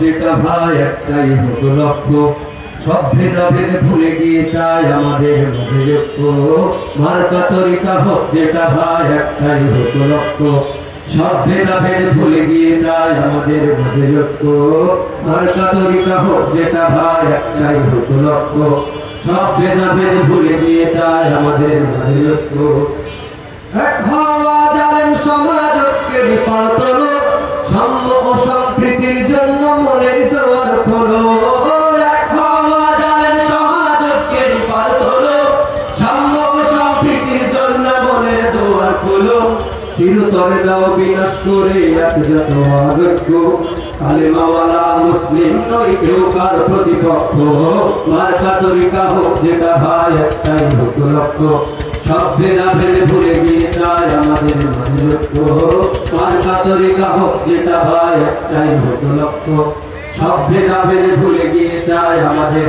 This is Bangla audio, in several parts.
যেটা একটাই লক্ষ্য। সব ভুলে গিয়ে আমাদের লক্ষ্য। সব ভেদা ভুলে গিয়ে চাই আমাদের মাঝে ঐক্য মার্কা তরিকা হোক, যেটা ভাই, একটাই হতো লক্ষ্য। সব ভেদা ভুলে গিয়ে চাই আমাদের মাঝে ঐক্য এক হওয়া জালেম সমাজ ঐক্যের চিরতরে দাও বিনাশ করে, আছে যত আরোগ্য কালেমাওয়ালা মুসলিম নই কেউ কার প্রতিপক্ষ। মার্কা তরিকা হোক যেটা ভাই একটাই হোক লক্ষ্য। সব ভেদা ভেদে ভুলে গিয়ে যায় আমাদের মাঝে লক্ষ্য মার্কা হোক যেটা ভাই একটাই হোক লক্ষ্য। সব ভেদা ভেদে ভুলে গিয়ে চায় আমাদের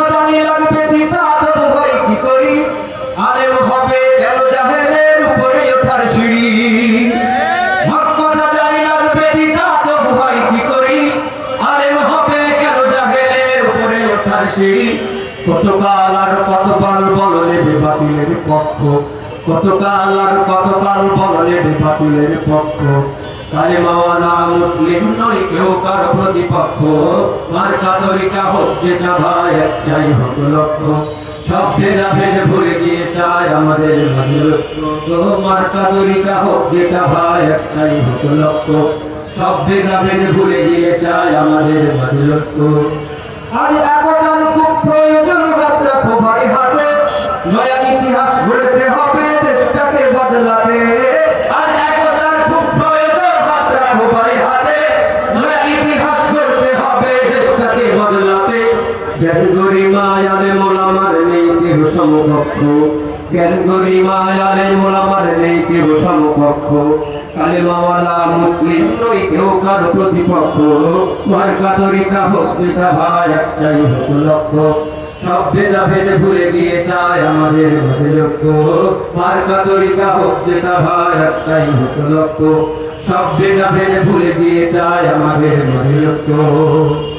সিঁড়ি কত কাল আর কত পাল বল নেবে পক্ষ। কত আর কত কাল বল নেবে পক্ষ। কালে মাওয়ালা মুসলিম নই কেউ কার প্রতিপক্ষ। মার কাতরিকা হোক যেটা ভাই, একটাই হোক লক্ষ্য। সব ভেদা ভেদে ভুলে গিয়ে চায় আমাদের লক্ষ্য। মার কাতরিকা হোক যেটা ভাই, একটাই হোক লক্ষ্য। সব ভেদা ভেদে ভুলে গিয়ে চায় আমাদের মাঝে লক্ষ্য। আজ জ্ঞান গরিমায় আলে মোলামার নেই, কেহ সমকক্ষ। জ্ঞান গরিমায় আলে মোলামার নেই, কেহ সমকক্ষ। কালেমাওয়ালা মুসলিম নই কেউ কারও প্রতিপক্ষ। মার্কা তরিকা হস্তিতা ভাই, একটাই হতো লক্ষ্য। সব ভেদা ভেদে ভুলে গিয়ে চায় আমাদের মাঝে লক্ষ্য। মার্কা তরিকা যেটা ভাই, একটাই হতো লক্ষ্য। সব ভেদা ভেদে ভুলে গিয়ে চায় আমাদের মাঝে লক্ষ্য।